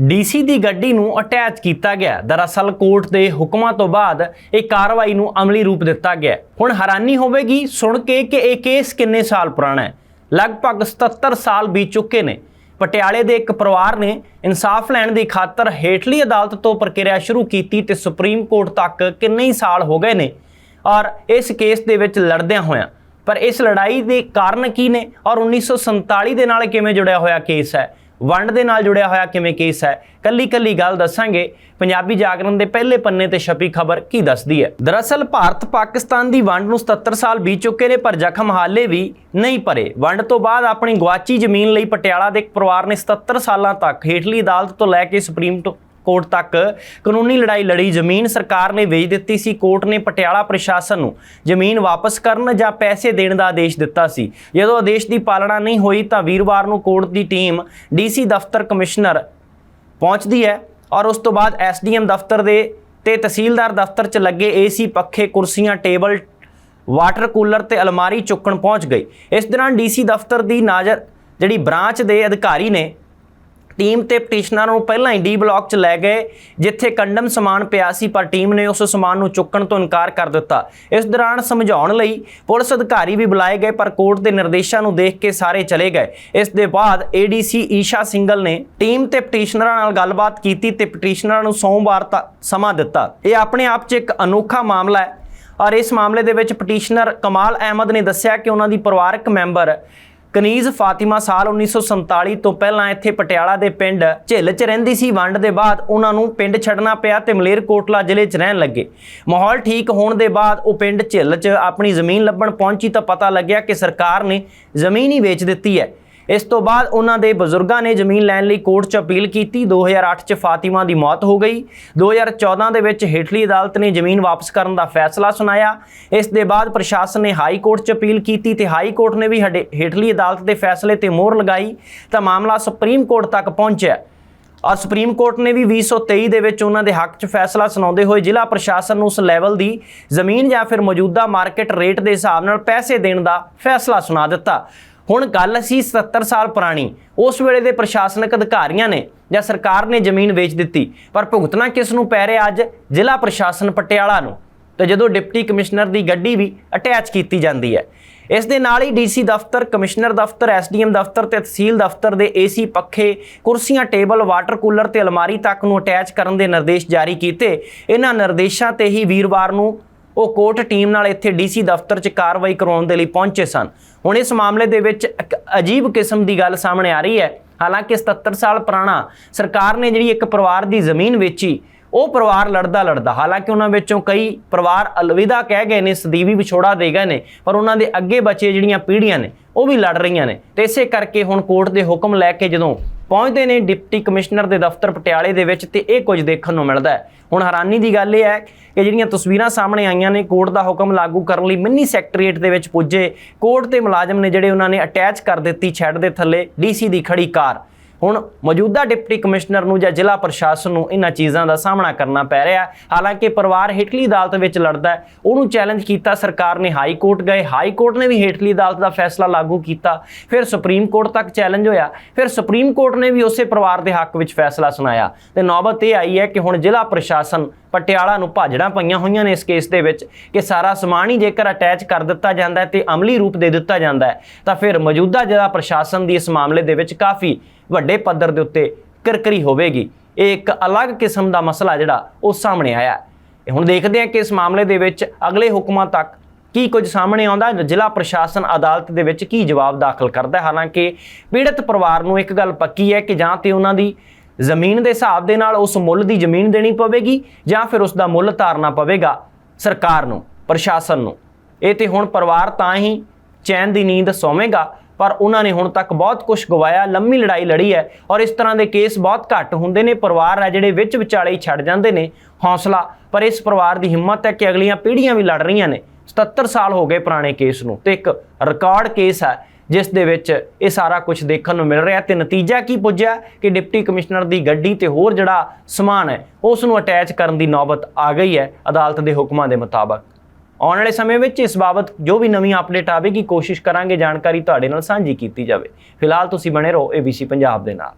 DC ਦੀ ਗੱਡੀ ਨੂੰ attach ਕੀਤਾ ਗਿਆ। ਦਰਅਸਲ ਕੋਰਟ ਦੇ ਹੁਕਮਾਂ ਤੋਂ ਬਾਅਦ ਇਹ ਕਾਰਵਾਈ ਨੂੰ ਅਮਲੀ ਰੂਪ ਦਿੱਤਾ ਗਿਆ। ਹੁਣ ਹੈਰਾਨੀ ਹੋਵੇਗੀ, ਸੁਣ ਕੇ ਕਿ ਇਹ ਕੇਸ ਕਿੰਨੇ ਸਾਲ ਪੁਰਾਣਾ ਹੈ? ਲਗਭਗ 77 ਸਾਲ ਬੀਤ ਚੁੱਕੇ ਨੇ। ਪਟਿਆਲੇ ਦੇ ਇੱਕ ਪਰਿਵਾਰ ਨੇ ਇਨਸਾਫ ਲੈਣ ਦੀ ਖਾਤਰ ਹੇਠਲੀ ਅਦਾਲਤ ਤੋਂ ਪ੍ਰਕਿਰਿਆ ਸ਼ੁਰੂ ਕੀਤੀ ਤੇ ਸੁਪਰੀਮ ਕੋਰਟ ਤੱਕ ਕਿੰਨੇ ਹੀ ਸਾਲ ਹੋ ਗਏ ਨੇ ਔਰ ਇਸ ਕੇਸ ਦੇ ਵਿੱਚ ਲੜਦਿਆਂ ਹੋਇਆਂ। ਪਰ ਇਸ ਲੜਾਈ ਦੇ ਕਾਰਨ ਕੀ ਨੇ ਔਰ 1947 ਦੇ ਨਾਲ ਕਿਵੇਂ ਜੁੜਿਆ ਹੋਇਆ ਕੇਸ ਹੈ? ਵੰਡ ਦੇ ਨਾਲ ਜੁੜਿਆ ਹੋਇਆ ਕਿਵੇਂ ਕੇਸ ਹੈ? ਕੱਲੀ ਕੱਲੀ ਗੱਲ ਦੱਸਾਂਗੇ। ਪੰਜਾਬੀ ਜਾਗਰਣ ਦੇ ਪਹਿਲੇ ਪੰਨੇ ਤੇ ਛਪੀ ਖਬਰ ਕੀ ਦੱਸਦੀ ਹੈ? ਦਰਅਸਲ ਭਾਰਤ ਪਾਕਿਸਤਾਨ ਦੀ ਵੰਡ ਨੂੰ 77 ਸਾਲ ਬੀਤ ਚੁੱਕੇ ਨੇ, ਪਰ ਜ਼ਖਮ ਹਾਲੇ ਵੀ ਨਹੀਂ ਭਰੇ। ਵੰਡ ਤੋਂ ਬਾਅਦ ਆਪਣੀ ਗਵਾਚੀ ਜ਼ਮੀਨ ਲਈ ਪਟਿਆਲਾ ਦੇ ਇੱਕ ਪਰਿਵਾਰ ਨੇ 77 ਸਾਲਾਂ ਤੱਕ ਹੇਠਲੀ ਅਦਾਲਤ ਤੋਂ ਲੈ ਕੇ ਸੁਪਰੀਮ ਕੋਰਟ ਤੱਕ ਕਾਨੂੰਨੀ ਲੜਾਈ ਲੜੀ। ਜ਼ਮੀਨ ਸਰਕਾਰ ਨੇ ਵੇਚ ਦਿੱਤੀ ਸੀ, ਕੋਰਟ ਨੇ ਪਟਿਆਲਾ ਪ੍ਰਸ਼ਾਸਨ ਨੂੰ ਜ਼ਮੀਨ ਵਾਪਸ ਕਰਨ ਜਾਂ ਪੈਸੇ ਦੇਣ ਦਾ ਆਦੇਸ਼ ਦਿੱਤਾ ਸੀ। ਜਦੋਂ ਆਦੇਸ਼ ਦੀ ਪਾਲਣਾ ਨਹੀਂ ਹੋਈ ਤਾਂ ਵੀਰਵਾਰ ਨੂੰ ਕੋਰਟ ਦੀ ਟੀਮ ਡੀਸੀ ਦਫ਼ਤਰ ਕਮਿਸ਼ਨਰ ਪਹੁੰਚਦੀ ਹੈ ਔਰ ਉਸ ਤੋਂ ਬਾਅਦ ਐਸਡੀਐਮ ਦਫ਼ਤਰ ਦੇ ਤੇ ਤਹਿਸੀਲਦਾਰ ਦਫ਼ਤਰ 'ਚ ਲੱਗੇ ਏਸੀ ਪੱਖੇ, ਕੁਰਸੀਆਂ, ਟੇਬਲ, ਵਾਟਰ ਕੂਲਰ ਤੇ ਅਲਮਾਰੀ ਚੁੱਕਣ ਪਹੁੰਚ ਗਈ ਇਸ ਦੌਰਾਨ ਡੀਸੀ ਦਫ਼ਤਰ ਦੀ ਨਾਜ਼ਰ ਜਿਹੜੀ ਬ੍ਰਾਂਚ ਦੇ ਅਧਿਕਾਰੀ ਨੇ ਟੀਮ ਤੇ ਪਟੀਸ਼ਨਰ ਨੂੰ ਪਹਿਲਾਂ ਹੀ ਡੀ ਬਲਾਕ 'ਚ ਲੈ ਗਏ, ਜਿੱਥੇ ਕੰਡਮ ਸਮਾਨ ਪਿਆ ਸੀ, ਪਰ ਟੀਮ ਨੇ ਉਸ ਸਮਾਨ ਨੂੰ ਚੁੱਕਣ ਤੋਂ ਇਨਕਾਰ ਕਰ ਦਿੱਤਾ। ਇਸ ਦੌਰਾਨ ਸਮਝਾਉਣ ਲਈ ਪੁਲਿਸ ਅਧਿਕਾਰੀ ਵੀ ਬੁਲਾਏ ਗਏ, ਪਰ ਕੋਰਟ ਦੇ ਨਿਰਦੇਸ਼ਾਂ ਨੂੰ ਦੇਖ ਕੇ ਸਾਰੇ ਚਲੇ ਗਏ। ਇਸ ਦੇ ਬਾਅਦ ਏਡੀਸੀ ਈਸ਼ਾ ਸਿੰਗਲ ਨੇ ਟੀਮ ਤੇ ਪਟੀਸ਼ਨਰਾਂ ਨਾਲ ਗੱਲਬਾਤ ਕੀਤੀ ਤੇ ਪਟੀਸ਼ਨਰਾਂ ਨੂੰ ਸੋਮਵਾਰ ਤੱਕ ਸਮਾਂ ਦਿੱਤਾ। ਇਹ ਆਪਣੇ ਆਪ 'ਚ ਇੱਕ ਅਨੋਖਾ ਮਾਮਲਾ ਹੈ। ਔਰ ਇਸ ਮਾਮਲੇ ਦੇ ਵਿੱਚ ਪਟੀਸ਼ਨਰ ਕਮਾਲ ਅਹਿਮਦ ਨੇ ਦੱਸਿਆ ਕਿ ਉਹਨਾਂ ਦੀ ਪਰਿਵਾਰਕ ਮੈਂਬਰ ਕਨੀਜ਼ ਫਾਤਿਮਾ ਸਾਲ 1947 ਤੋਂ ਪਹਿਲਾਂ ਇੱਥੇ ਪਟਿਆਲਾ ਦੇ ਪਿੰਡ ਝਿੱਲ 'ਚ ਰਹਿੰਦੀ ਸੀ। ਵੰਡ ਦੇ ਬਾਅਦ ਉਹਨਾਂ ਨੂੰ ਪਿੰਡ ਛੱਡਣਾ ਪਿਆ ਤੇ ਮਲੇਰਕੋਟਲਾ ਜ਼ਿਲ੍ਹੇ 'ਚ ਰਹਿਣ ਲੱਗੇ। ਮਾਹੌਲ ਠੀਕ ਹੋਣ ਦੇ ਬਾਅਦ ਉਹ ਪਿੰਡ ਝਿੱਲ 'ਚ ਆਪਣੀ ਜ਼ਮੀਨ ਲੱਭਣ ਪਹੁੰਚੀ ਤਾਂ ਪਤਾ ਲੱਗਿਆ ਕਿ ਸਰਕਾਰ ਨੇ ਜ਼ਮੀਨ ਹੀ ਵੇਚ ਦਿੱਤੀ ਹੈ। ਇਸ ਤੋਂ ਬਾਅਦ ਉਹਨਾਂ ਦੇ ਬਜ਼ੁਰਗਾਂ ਨੇ ਜ਼ਮੀਨ ਲੈਣ ਲਈ ਕੋਰਟ 'ਚ ਅਪੀਲ ਕੀਤੀ। 2008 'ਚ ਫਾਤਿਮਾ ਦੀ ਮੌਤ ਹੋ ਗਈ। 2014 ਦੇ ਵਿੱਚ ਹੇਠਲੀ ਅਦਾਲਤ ਨੇ ਜ਼ਮੀਨ ਵਾਪਸ ਕਰਨ ਦਾ ਫੈਸਲਾ ਸੁਣਾਇਆ। ਇਸ ਦੇ ਬਾਅਦ ਪ੍ਰਸ਼ਾਸਨ ਨੇ ਹਾਈ ਕੋਰਟ 'ਚ ਅਪੀਲ ਕੀਤੀ ਤੇ ਹਾਈ ਕੋਰਟ ਨੇ ਵੀ ਹਡੇ- ਹੇਠਲੀ ਅਦਾਲਤ ਦੇ ਫੈਸਲੇ ਤੇ ਮੋਹਰ ਲਗਾਈ ਤਾਂ ਮਾਮਲਾ ਸੁਪਰੀਮ ਕੋਰਟ ਤੱਕ ਪਹੁੰਚਿਆ। ਔਰ ਸੁਪਰੀਮ ਕੋਰਟ ਨੇ ਵੀ 2023 ਦੇ ਵਿੱਚ ਉਹਨਾਂ ਦੇ ਹੱਕ 'ਚ ਫੈਸਲਾ ਸੁਣਾਉਂਦੇ ਹੋਏ ਜ਼ਿਲ੍ਹਾ ਪ੍ਰਸ਼ਾਸਨ ਨੂੰ ਉਸ ਲੈਵਲ ਦੀ ਜ਼ਮੀਨ ਜਾਂ ਫਿਰ ਮੌਜੂਦਾ ਮਾਰਕੀਟ ਰੇਟ ਦੇ ਹਿਸਾਬ ਨਾਲ ਪੈਸੇ ਦੇਣ ਦਾ ਫੈਸਲਾ ਸੁਣਾ ਦਿੱਤਾ। ਹੁਣ ਗੱਲ ਸੀ 77 ਸਾਲ ਪੁਰਾਣੀ। ਉਸ ਵੇਲੇ ਦੇ ਪ੍ਰਸ਼ਾਸਨਿਕ ਅਧਿਕਾਰੀਆਂ ਨੇ ਜਾਂ ਸਰਕਾਰ ਨੇ ਜ਼ਮੀਨ ਵੇਚ ਦਿੱਤੀ। ਪਰ ਭੁਗਤਣਾ ਕਿਸ ਨੂੰ ਪੈ ਰਿਹਾ ਅੱਜ ਜ਼ਿਲ੍ਹਾ ਪ੍ਰਸ਼ਾਸਨ ਪਟਿਆਲਾ ਨੂੰ। ਤੇ ਜਦੋਂ ਡਿਪਟੀ ਕਮਿਸ਼ਨਰ ਦੀ ਗੱਡੀ ਵੀ ਅਟੈਚ ਕੀਤੀ ਜਾਂਦੀ ਹੈ। ਇਸ ਦੇ ਨਾਲ ਹੀ ਡੀਸੀ ਦਫ਼ਤਰ, ਕਮਿਸ਼ਨਰ ਦਫ਼ਤਰ, ਐਸਡੀਐਮ ਦਫ਼ਤਰ ਤੇ ਤਹਿਸੀਲ ਦਫ਼ਤਰ ਦੇ ਏਸੀ ਪੱਖੇ, ਕੁਰਸੀਆਂ, ਟੇਬਲ, ਵਾਟਰ ਕੂਲਰ ਤੇ ਅਲਮਾਰੀ ਤੱਕ ਨੂੰ ਅਟੈਚ ਕਰਨ ਦੇ ਨਿਰਦੇਸ਼ ਜਾਰੀ ਕੀਤੇ। ਇਹਨਾਂ ਨਿਰਦੇਸ਼ਾਂ ਤੇ ਹੀ ਵੀਰਵਾਰ ਨੂੰ ਉਹ ਕੋਰਟ ਟੀਮ ਨਾਲ ਇੱਥੇ ਡੀਸੀ ਦਫ਼ਤਰ 'ਚ ਕਾਰਵਾਈ ਕਰਵਾਉਣ ਦੇ ਲਈ ਪਹੁੰਚੇ ਸਨ। ਹੁਣ ਇਸ ਮਾਮਲੇ ਦੇ ਵਿੱਚ ਇੱਕ ਅਜੀਬ ਕਿਸਮ ਦੀ ਗੱਲ ਸਾਹਮਣੇ ਆ ਰਹੀ ਹੈ। ਹਾਲਾਂਕਿ 77 ਸਾਲ ਪੁਰਾਣਾ ਸਰਕਾਰ ਨੇ ਜਿਹੜੀ ਇੱਕ ਪਰਿਵਾਰ ਦੀ ਜ਼ਮੀਨ ਵੇਚੀ, ਉਹ ਪਰਿਵਾਰ ਲੜਦਾ ਲੜਦਾ, ਹਾਲਾਂਕਿ ਉਹਨਾਂ ਵਿੱਚੋਂ ਕਈ ਪਰਿਵਾਰ ਅਲਵਿਦਾ ਕਹਿ ਗਏ ਨੇ, ਸਦੀਵੀ ਵਿਛੋੜਾ ਦੇ ਗਏ ਨੇ, ਪਰ ਉਹਨਾਂ ਦੇ ਅੱਗੇ ਬਚੇ ਜਿਹੜੀਆਂ ਪੀੜ੍ਹੀਆਂ ਨੇ, ਉਹ ਵੀ ਲੜ ਰਹੀਆਂ ਨੇ। ਤੇ ਇਸੇ ਕਰਕੇ ਹੁਣ ਕੋਰਟ ਦੇ ਹੁਕਮ ਲੈ ਕੇ ਜਦੋਂ ਪਹੁੰਚਦੇ ਨੇ ਡਿਪਟੀ ਕਮਿਸ਼ਨਰ ਦੇ ਦਫ਼ਤਰ ਪਟਿਆਲੇ ਦੇ ਵਿੱਚ ਤੇ ਇਹ ਕੁਝ ਦੇਖਣ ਨੂੰ ਮਿਲਦਾ ਹੈ। ਹੁਣ ਹੈਰਾਨੀ ਦੀ ਗੱਲ ਇਹ ਹੈ ਕਿ ਜਿਹੜੀਆਂ ਤਸਵੀਰਾਂ ਸਾਹਮਣੇ ਆਈਆਂ ਨੇ, ਕੋਰਟ ਦਾ ਹੁਕਮ ਲਾਗੂ ਕਰਨ ਲਈ ਮਿੰਨੀ ਸੈਕਟਰੀਏਟ ਦੇ ਵਿੱਚ ਪੁੱਜੇ। ਕੋਰਟ ਦੇ ਮੁਲਾਜ਼ਮ ਨੇ ਜਿਹੜੇ ਉਹਨਾਂ ਨੇ ਅਟੈਚ ਕਰ ਦਿੱਤੀ ਛੱਡ ਦੇ ਥੱਲੇ, ਡੀਸੀ ਦੀ ਖੜੀ ਕਾਰ। ਹੁਣ ਮੌਜੂਦਾ ਡਿਪਟੀ ਕਮਿਸ਼ਨਰ ਨੂੰ ਜਾਂ ਜ਼ਿਲ੍ਹਾ ਪ੍ਰਸ਼ਾਸਨ ਨੂੰ ਇਹਨਾਂ ਚੀਜ਼ਾਂ ਦਾ ਸਾਹਮਣਾ ਕਰਨਾ ਪੈ ਰਿਹਾ ਹਾਲਾਂਕਿ ਪਰਿਵਾਰ ਹੇਠਲੀ ਅਦਾਲਤ ਵਿੱਚ ਲੜਦਾ ਹੈ। ਉਹਨੂੰ ਚੈਲੰਜ ਕੀਤਾ ਸਰਕਾਰ ਨੇ ਹਾਈ ਕੋਰਟ ਗਏ। ਹਾਈ ਕੋਰਟ ਨੇ ਵੀ ਹੇਠਲੀ ਅਦਾਲਤ ਦਾ ਫੈਸਲਾ ਲਾਗੂ ਕੀਤਾ। ਫਿਰ ਸੁਪਰੀਮ ਕੋਰਟ ਤੱਕ ਚੈਲੰਜ ਹੋਇਆ। ਫਿਰ ਸੁਪਰੀਮ ਕੋਰਟ ਨੇ ਵੀ ਉਸੇ ਪਰਿਵਾਰ ਦੇ ਹੱਕ ਵਿੱਚ ਫੈਸਲਾ ਸੁਣਾਇਆ। ਤੇ ਨੌਬਤ ਇਹ ਆਈ ਹੈ ਕਿ ਹੁਣ ਜ਼ਿਲ੍ਹਾ ਪ੍ਰਸ਼ਾਸਨ ਪਟਿਆਲਾ ਨੂੰ ਭਾਜੜਾਂ ਪਈਆਂ ਹੋਈਆਂ ਨੇ ਇਸ ਕੇਸ ਦੇ ਵਿੱਚ ਕਿ ਸਾਰਾ ਸਮਾਨ ਹੀ ਜੇਕਰ ਅਟੈਚ ਕਰ ਦਿੱਤਾ ਜਾਂਦਾ ਹੈ ਤੇ ਅਮਲੀ ਰੂਪ ਦੇ ਦਿੱਤਾ ਜਾਂਦਾ ਹੈ, ਤਾਂ ਫਿਰ ਮੌਜੂਦਾ ਜ਼ਿਲ੍ਹਾ ਪ੍ਰਸ਼ਾਸਨ ਦੀ ਇਸ ਮਾਮਲੇ ਦੇ ਵਿੱਚ ਕਾਫੀ ਵੱਡੇ ਪੱਧਰ ਦੇ ਉੱਤੇ ਕਿਰਕਰੀ ਹੋਵੇਗੀ। ਇਹ ਇੱਕ ਅਲੱਗ ਕਿਸਮ ਦਾ ਮਸਲਾ ਜਿਹੜਾ ਉਹ ਸਾਹਮਣੇ ਆਇਆ ਹੈ। ਹੁਣ ਦੇਖਦੇ ਹਾਂ ਕਿ ਇਸ ਮਾਮਲੇ ਦੇ ਵਿੱਚ ਅਗਲੇ ਹੁਕਮਾਂ ਤੱਕ ਕੀ ਕੁਝ ਸਾਹਮਣੇ ਆਉਂਦਾ ਜ਼ਿਲ੍ਹਾ ਪ੍ਰਸ਼ਾਸਨ ਅਦਾਲਤ ਦੇ ਵਿੱਚ ਕੀ ਜਵਾਬ ਦਾਖਲ ਕਰਦਾ ਹਾਲਾਂਕਿ ਪੀੜਤ ਪਰਿਵਾਰ ਨੂੰ ਇੱਕ ਗੱਲ ਪੱਕੀ ਹੈ ਕਿ ਜਾਂ ਤੇ ਉਹਨਾਂ ਦੀ ਜ਼ਮੀਨ ਦੇ ਹਿਸਾਬ ਦੇ ਨਾਲ ਉਸ ਮੁੱਲ ਦੀ ਜ਼ਮੀਨ ਦੇਣੀ ਪਵੇਗੀ ਜਾਂ ਫਿਰ ਉਸ ਦਾ ਮੁੱਲ ਧਾਰਨਾ ਪਵੇਗਾ ਸਰਕਾਰ ਨੂੰ, ਪ੍ਰਸ਼ਾਸਨ ਨੂੰ। ਇਹ ਤੇ ਹੁਣ ਪਰਿਵਾਰ ਤਾਂ ਹੀ ਚੈਨ ਦੀ ਨੀਂਦ ਸੌਵੇਗਾ, ਪਰ ਉਹਨਾਂ ਨੇ ਹੁਣ ਤੱਕ ਬਹੁਤ ਕੁਝ ਗਵਾਇਆ, ਲੰਮੀ ਲੜਾਈ ਲੜੀ ਹੈ ਔਰ ਇਸ ਤਰ੍ਹਾਂ ਦੇ ਕੇਸ ਬਹੁਤ ਘੱਟ ਹੁੰਦੇ ਨੇ, ਪਰਿਵਾਰ ਹੈ ਜਿਹੜੇ ਵਿੱਚ ਵਿਚਾਲੇ ਹੀ ਛੱਡ ਜਾਂਦੇ ਨੇ ਹੌਸਲਾ, ਪਰ ਇਸ ਪਰਿਵਾਰ ਦੀ ਹਿੰਮਤ ਹੈ ਕਿ ਅਗਲੀਆਂ ਪੀੜ੍ਹੀਆਂ ਵੀ ਲੜ ਰਹੀਆਂ ਨੇ। 77 ਸਾਲ ਹੋ ਗਏ ਪੁਰਾਣੇ ਕੇਸ ਨੂੰ ਤੇ ਇੱਕ ਰਿਕਾਰਡ ਕੇਸ ਹੈ ਜਿਸ ਦੇ ਵਿੱਚ ਇਹ ਸਾਰਾ ਕੁਝ ਦੇਖਣ ਨੂੰ ਮਿਲ ਰਿਹਾ ਤੇ ਨਤੀਜਾ ਕੀ ਪੁੱਜਿਆ ਕਿ ਡਿਪਟੀ ਕਮਿਸ਼ਨਰ ਦੀ ਗੱਡੀ ਤੇ ਹੋਰ ਜਿਹੜਾ ਸਮਾਨ ਹੈ, ਉਸ ਨੂੰ ਅਟੈਚ ਕਰਨ ਦੀ ਨੌਬਤ ਆ ਗਈ ਹੈ, ਅਦਾਲਤ ਦੇ ਹੁਕਮਾਂ ਦੇ ਮੁਤਾਬਕ। ਆਉਣ ਵਾਲੇ ਸਮੇਂ ਵਿੱਚ ਇਸ ਬਾਬਤ ਜੋ ਵੀ ਨਵੀਂ ਅਪਡੇਟ ਆਵੇਗੀ, ਕੋਸ਼ਿਸ਼ ਕਰਾਂਗੇ, ਜਾਣਕਾਰੀ ਤੁਹਾਡੇ ਨਾਲ ਸਾਂਝੀ ਕੀਤੀ ਜਾਵੇ। ਫਿਲਹਾਲ ਤੁਸੀਂ ਬਣੇ ਰਹੋ ABC ਪੰਜਾਬ ਦੇ ਨਾਲ।